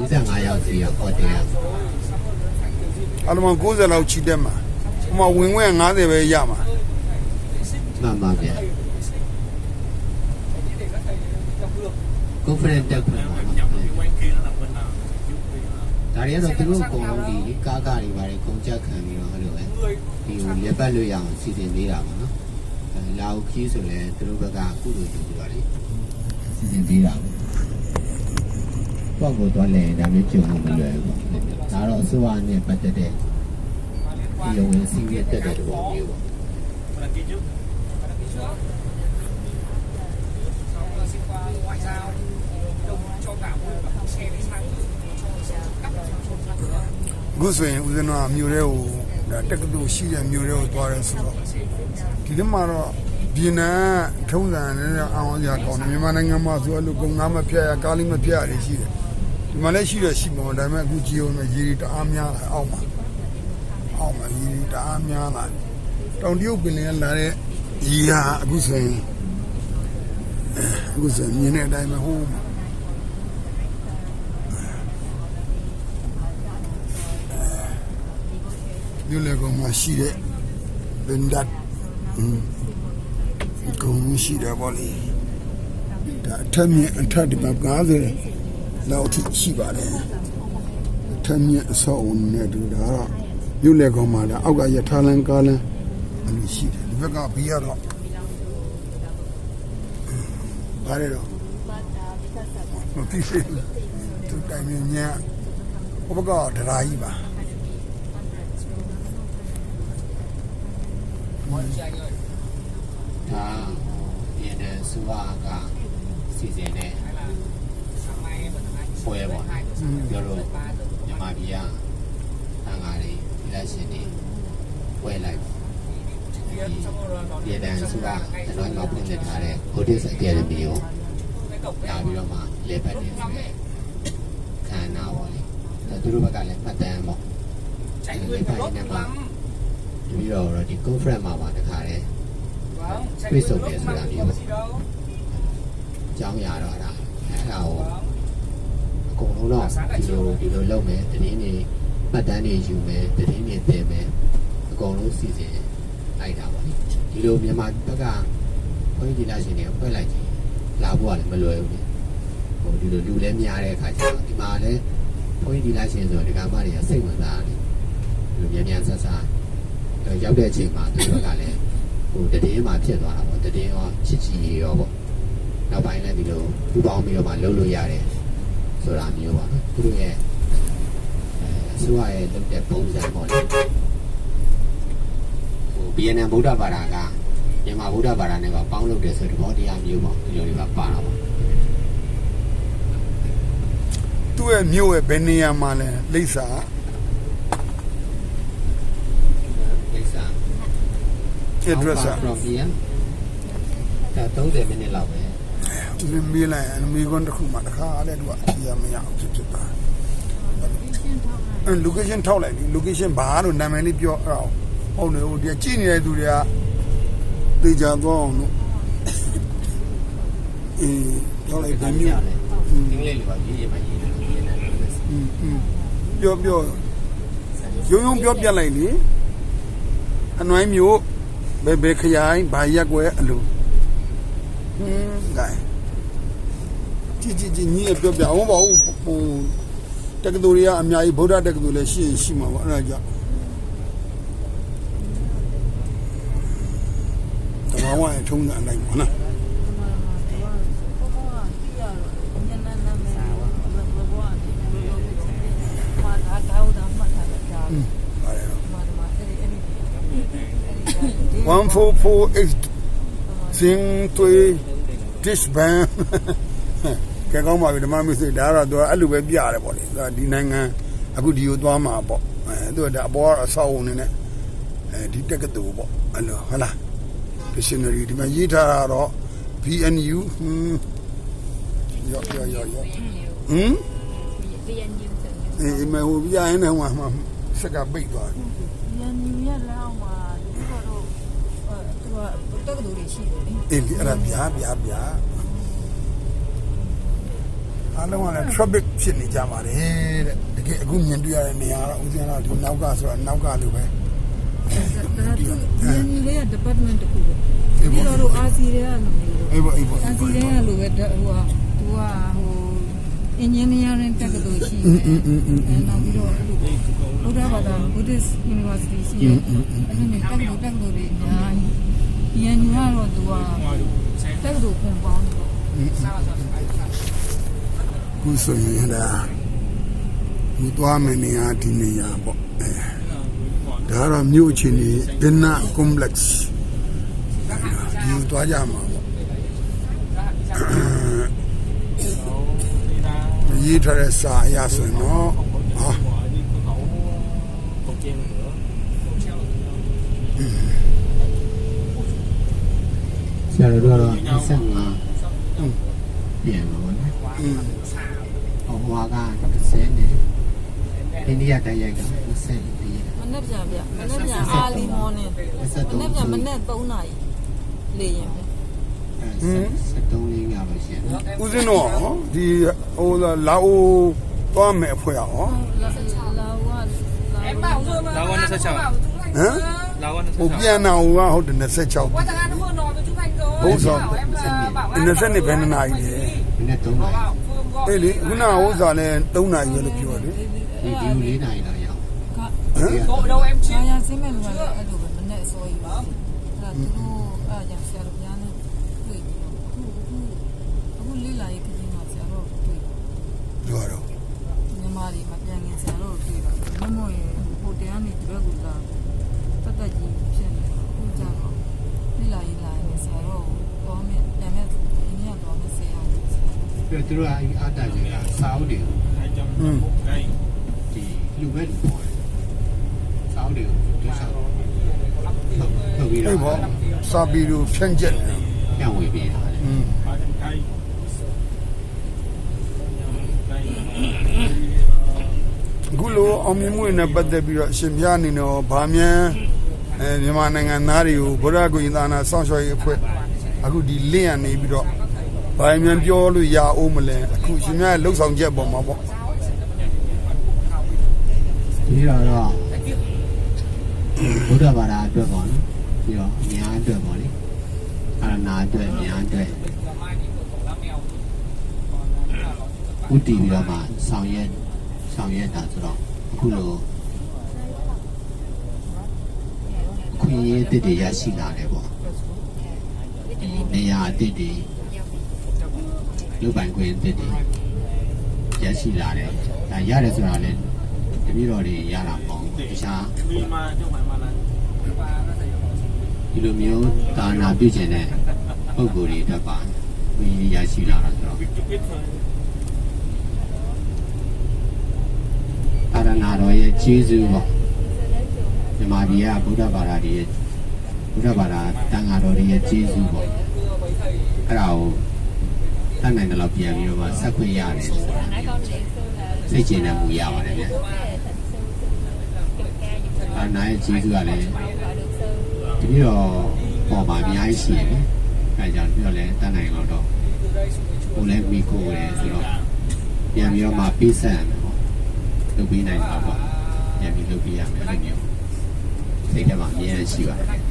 45ရောက်စီရောက်ဟိုတယ်အလုံး90လောက်ချီတက်မှာဟိုမှာဝင်ဝင်90ပဲရမှာမှန်ပါဗျာ conference တက်ခွင့်ပါနော်ဒါတွေကတော့သူတို့အကုန်လုံးဒီကားကားတွေပါတယ်ကုန်ကြက်ခံပြီးတော့အဲ့လိုပဲဒီကိုလက်ပတ်လို့ရအောင်စီစဉ်ပေးတာပါနော်အဲလာဦးခီးဆိုလည်းသူတို့ဘက်ကအခုလိုယူပြီးတော့လေစီစဉ်ပေးတာပေါ့ ကိုတော့လည်းဒါမျိုးကြုံမှုမလွယ်ဘူးပေါ့ဒါတော့အစိုးရနဲ့ပတ်သက်တဲ့ဒီလိုဝင်စီးရတက်တဲ့ပုံမျိုးပေါ့အခုဆိုရင်ဦးဇင်းတော်ကမြို့ထဲကိုဒါတက္ကသိုလ်ရှိတဲ့မြို့ထဲကိုသွားရဲဆိုတော့ဒီထဲမှာတော့ဗီယက်နမ်ထုံးစံနဲ့အောင်အောင်ရကောင်းတယ်မြန်မာနိုင်ငံမှာဆိုအဲ့လိုကုန်ကားမဖြတ်ရကားလေးမဖြတ်ရရှိတယ် ဒီမှာလည်းရှိရရှိမှာဒါပေမဲ့အခုကြည့်အောင်ရေတွေတအားများလာအောက်မှာအောက်မှာရေတွေတအားများလာတောင်တရုတ်ပင်လယ်လာတဲ့ရေဟာအခုဆိုရင်အခုဆိုရင်မြင်တဲ့အတိုင်းပဲဟိုးမှာမြို့လေကောင်မှာရှိတဲ့ဗင်ဒတ်ကောင်ရှိတယ်ဗောလေဒါအထက်မြင့်အထက်ဒီမှာ90 လောက်ထိရှိပါတယ်အထက်မြင့်အဆောက်အုံနဲ့တူတာကတော့မြို့လေကောင်မှာလည်းအောက်ကရထားလန်းကားလန်းအဲ့လိုရှိတယ်ဒီဘက်ကဘီးရတော့ဘာလဲတော့မပြီးသေးဘူးသူတိုင်မြင်ညာဟိုဘက်ကဒရာကြီးပါဒါပြည်နယ်စုဝါကစီစဉ်တဲ့ ပွဲပေါ့ပြောလို့မြန်မာပြည်ကတန်ဃာတွေဒီလက်ရှင်တွေပွဲလိုက်ဒီပြည်နယ်စုဝါကျွန်တော်ကပြင်ထားတဲ့ Buddhist Academy ကိုလာပြီးတော့မှလေပတ်နေဆိုတဲ့ခန္ဓာပေါ့လေဒါသူတို့ဘက်ကလည်းမှတ်တမ်းပေါ့လေပတ်နေမှာပြီးတော့ဒီ conference မှာပါတခါတည်းတွေ့ဆုံတယ်ဆိုတာမျိုးအကြောင်းရတော့ဒါအဲ့ဒါကို အကုန်လုံးတော့ဒီလိုဒီလိုလုပ်မယ်တည်င်းနေမှတ်တမ်းတွေယူမယ်တည်င်းနေတင်မယ်အကုန်လုံးစီစဉ်လိုက်တာပါလေဒီလိုမြန်မာဘက်ကဘုန်းကြီးဒီလာရှင်တွေအဖွဲ့လိုက်ကြီးလာဖို့ကလည်းမလွယ်ဘူးဟိုဒီလိုလူလည်းများတဲ့အခါကျတော့ဒီမှာလည်းဘုန်းကြီးဒီလာရှင်ဆိုတော့ဒီကမ္ဘာတွေကစိတ်ဝင်စားတယ်ဒီလိုမြန်မြန်ဆဆရောက်တဲ့အချိန်မှာသူတို့ကလည်းဟိုတည်င်းမှာဖြစ်သွားတာပေါ့တည်င်းရောချစ်ချီရောပေါ့နောက်ပိုင်းလည်းဒီလိုပူပေါင်းပြီးတော့မှလုပ်လို့ရတယ် ဆိုတာမျိုးပါနော်သူတို့ရဲ့အဲအစိုးရရဲ့လုပ်တဲ့ပုံစံပေါ့လေဟို BNN ဗုဒ္ဓဘာသာကမြန်မာဗုဒ္ဓဘာသာနဲ့ပါပေါင်းလုပ်တယ်ဆိုတဲ့ဘောတရားမျိုးပေါ့ဒီလိုတွေကပါတာပေါ့သူ့ရဲ့မြို့ရဲ့ဘယ်နေရာမှာလဲလိမ့်စာလိမ့်စာ address อ่ะ from here ဒါ30မိနစ်လောက်ပဲ သူလည်းမေးလိုက်အမေကွန်းတစ်ခုမှတစ်ခါတဲ့သူကအဖြေမရအောင်ဖြစ်ဖြစ်သွားအဲ location ထောက်လိုက်ပြီ location ဘာလို့နာမည်လေးပြောအဲ့ဒါဟုတ်နေဟိုဒီကကြည့်နေတဲ့သူတွေကတေချာသွားအောင်လို့အေးထောက်လိုက်ဗမျိုးအင်္ဂလိပ်လိုပါရေးရမှာရေးတယ်ပြောပြောရုံရုံပြောပြလိုက်လေအနှွိုင်းမျိုးဘယ်ဘယ်ခရိုင်ဘာရက်ွယ်အလိုဟင်း gain ကြည့်ကြည့်ကြည့်ညီရပြောပြအောင်ပါဦးဟိုတက္ကသိုလ်တွေကအများကြီးဗုဒ္ဓတက္ကသိုလ်လည်းရှိရင်ရှိမှာပေါ့အဲ့ဒါကြောင့်တဘာဝရဲ့ထုံးစံအတိုင်းပေါ့နော်ပါတယ်တော့1448စင်သွေး disband ကဲကောင်းပါပြီဓမ္မမစ္စဒါကတော့သူကအဲ့လိုပဲပြရတယ်ပေါ့လေဒါဒီနိုင်ငံအခုဒီကိုသွားမှာပေါ့အဲသူကဒါအပေါ်ကအဆောက်အုံနေနဲ့အဲဒီတက်ကတူပေါ့အဲ့လိုဟုတ်လား dictionary ဒီမှာရေးထားတာတော့ BNU ဟွန်းရောရောရောရောဟမ်အေးမဟိုပြရင်တော့မှာစက်ကပိတ်သွားတယ်တက္ကသိုလ်တွေရှိတယ်လေအေးလေအဲ့ဒါဗျာဗျာဗျာ အားလုံးကလည်း traffic ဖြစ်နေကြပါတယ်တဲ့တကယ်အခုမြင်တွေ့ရတဲ့နေရာတော့ဦးဇင်းတော့ဒီနောက်ကဆိုတော့နောက်ကလိုပဲဒါသူညနေလေးက department တခုပဲပြီးတော့တို့အာစီတွေကလိုမျိုးအေးပေါ့အေးပေါ့အာစီတွေကလိုပဲဟိုကသူကဟို engineering တက္ကသိုလ်ရှိတယ်အဲနောက်ပြီးတော့အဲ့လိုဘုရားဘာသာ Buddhist University ရှိတယ်အဲ့ဒီတက္ကသိုလ်တက္ကသိုလ်တွေအများကြီးဒီညညကတော့သူကတက္ကသိုလ်ပြန်ပေါင်းတယ် ခုဆိုရင်ဒါဘူသွားမယ်နေရာဒီနေရာပေါ့အဲဒါကတော့မြို့အချင်းကြီးဒနာ complex ဒီသွားကြမှာပေါ့ရေးထားတဲ့စာအရဆိုရင်တော့ဟာဆရာတို့ကတော့25ပြန်ပါဘောနော်อืม ဟွာက20နဲ့အိန္ဒိယတိုက်ရိုက်က24မနေ့ပြန်ဗျမနေ့ပြန်အာလီမော်နဲ့မနေ့ပြန်မနေ့3နာရီလေရင်ပဲ73လေးကပဲရှင်ဦးဇင်းတော့ဒီဟိုလာအိုသွားမယ်အဖွဲ့ရအောင်လာအိုကလာအို26ဟမ်လာအို26ဟိုပြန်နာအိုကဟုတ်တယ်26ဘာသာကတော့နော်သူကဘုရား22ဘယ်နှစ်နာရီလဲ23နာရီ အေးလေခုနဥစ္စာနဲ့3နိုင်ရလို့ပြောတယ်ဒီဒီ4နိုင်လာရအောင်ဟမ်တော့တော့ MC ညာစင်းမဲ့လူကလည်းအဲ့လိုပဲမနဲ့အစိုးရပါအဲ့ဒါသူတို့ ပြီးတော့သူတို့ကအာတာကြီးကစာအုပ်တွေကို อืม ဒီလူပဲလူပေါ်တယ်စာအုပ်တွေကိုသူဆောက်ထုတ်ထုတ်ပြီး အေး တော့ ပေါ့စာပီတို့ဖြန့်ချက်တယ် ပြန်ဝေပေးတာလေ อืมအခုလိုအောင်မြင်မှုတွေနဲ့ပတ်သက်ပြီးတော့အရှင်ဘုရားအနေနဲ့ဗာမြန်အဲမြန်မာနိုင်ငံသားတွေကိုဗုဒ္ဓဂုဏ်သာနာစောင့်ရှောက်ရေးအဖွဲ့အခုဒီလင့်ရနေပြီးတော့ ဗာမြန်ပြောလို့ရအောင်မလဲအခုရှင်များလှုပ်ဆောင်ချက်ပေါ်မှာပေါ့ဒီတော့တော့ဘုရားဘာသာအတွက်ပေါ့နော်ပြီးတော့အများအတွက်ပေါ့လေအာရဏအတွက်အများအတွက်ဥတည်ပြီးတော့မှဆောင်ရွက်ဆောင်ရွက်တာဆိုတော့အခုလိုခွင့်ရည်တစ်တွေရရှိလာတယ်ပေါ့ဒီနေရာအတစ်တွေ လုပ်ပိုင်ခွင့်အသစ်တွေရရှိလာတယ်။ဒါရတယ်ဆိုတာလည်းတပည့်တော်တွေရလာပေါ့။တခြားဒီလိုမျိုးဒါနာပြုကျင်တဲ့ပုံကိုယ်တွေတက်ပါဘုရားရရှိလာတာဆိုတော့အာရဏတော်ရဲ့ကျေးဇူးပေါ့မြန်မာပြည်ကဗုဒ္ဓဘာသာတွေရဲ့ဗုဒ္ဓဘာသာတန်ဃာတော်တွေရဲ့ကျေးဇူးပေါ့အဲ့ဒါကို တတ်နိုင်တယ်လို့ပြန်ပြီးတော့မှဆက်ခွင့်ရတယ်ဆိုတာစိတ်ကျင်တဲ့မူရပါတယ်ဗျအာနာရဲ့ကျေးဇူးကလည်းတပြီးတော့ပေါ်မှာအများကြီးရှိတယ်အဲဒါကြောင့်ပြီးတော့လည်းတတ်နိုင်တော့တော့ကိုယ်လည်းမိကိုယ်လည်းဆိုတော့ပြန်ပြီးတော့မှပေးဆက်ရမယ်ပေါ့လုပ်ပေးနိုင်တာပေါ့ပြန်ပြီးလုပ်ပေးရမယ်အဲ့လိုမျိုးစိတ်ထဲမှာအမြဲတမ်းရှိပါတယ်